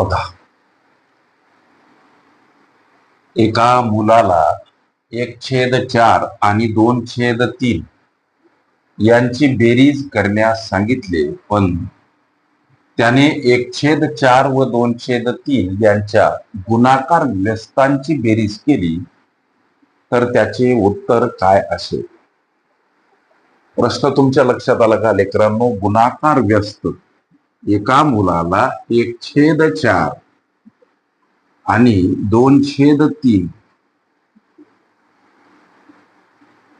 होता एका मुलाला एक छेद चार आणि दोन छेद तीन यांची बेरीज करण्यास सांगितले पण त्याने एक छेद चार व दोन छेद तीन यांच्या गुणाकार व्यस्तांची बेरीज केली तर त्याचे उत्तर काय असेल? प्रश्न तुमच्या लक्षात आला का लेकरांनो? गुणाकार व्यस्त. एका मुलाला एक छेद चार आणि दोन छेद तीन.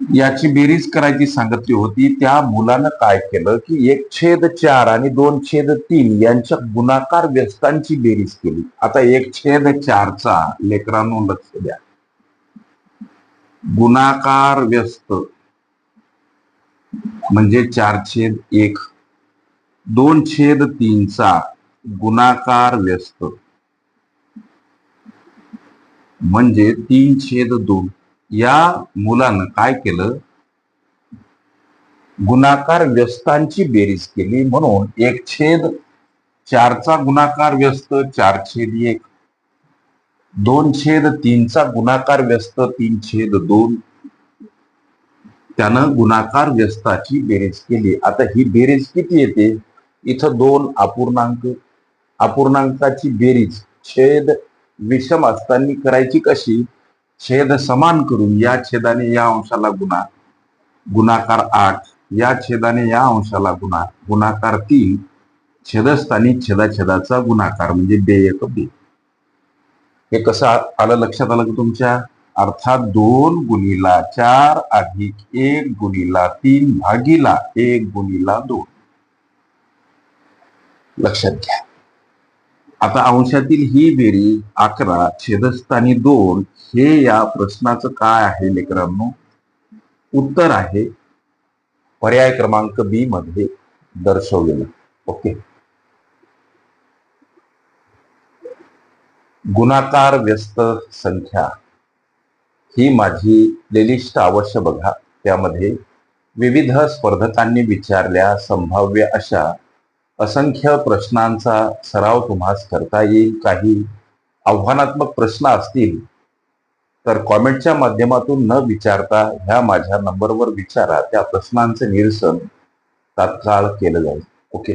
याची बेरीज करायची सांगितली होती त्या मुलानं काय केलं की एक छेद चार आणि दोन छेद तीन यांच्या गुणाकार व्यस्तांची बेरीज केली. आता एक छेद चारचा लेकरांनो लक्ष द्या. गुणाकार व्यस्त. म्हणजे चार छेद एक. दोन छेद तीनचा गुणाकार व्यस्त. म्हणजे तीन छेद दोन. या मुलानं काय केलं? गुणाकार व्यस्तांची बेरीज केली म्हणून एक छेद चारचा गुणाकार व्यस्त चार छेद एक. दोन छेद तीनचा गुणाकार व्यस्त तीन छेद दोन. त्यानं गुणाकार व्यस्ताची बेरीज केली. आता ही बेरीज किती येते? इथं दोन अपूर्णांक अपूर्णांकाची बेरीज छेद विषम असताना करायची कशी? छेद समान करून या छेदाने या अंशाला गुणा गुणाकार आठ. या छेदाने या अंशाला गुणा गुणाकार तीन. छेदस्थानी छेदाछेदाचा गुणाकार म्हणजे बेयक बे. हे कसं आलं लक्षात आलं का तुमच्या? अर्थात दोन गुणीला चार अधिक एक गुणीला तीन भागीला एक गुणीला दोन. लक्षात घ्या. आता अंशातील ही बेरी अकरा छेदस्थानी दोन हे या प्रश्नाचं काय आहे लेकरांनो? उत्तर आहे पर्याय क्रमांक बी मध्ये दर्शवलेलं. ओके. गुणाकार व्यस्त संख्या. ही माझी प्लेलिस्ट अवश्य बघा. त्यामध्ये विविध स्पर्धकांनी विचारल्या संभाव्य अशा असंख्य प्रश्नांचा सराव तुम्हास करता येईल. काही आव्हानात्मक प्रश्न असतील तर कॉमेंटच्या माध्यमातून न विचारता ह्या माझ्या नंबरवर विचारा. त्या प्रश्नांचे निरसन तात्काळ केलं जाईल. ओके.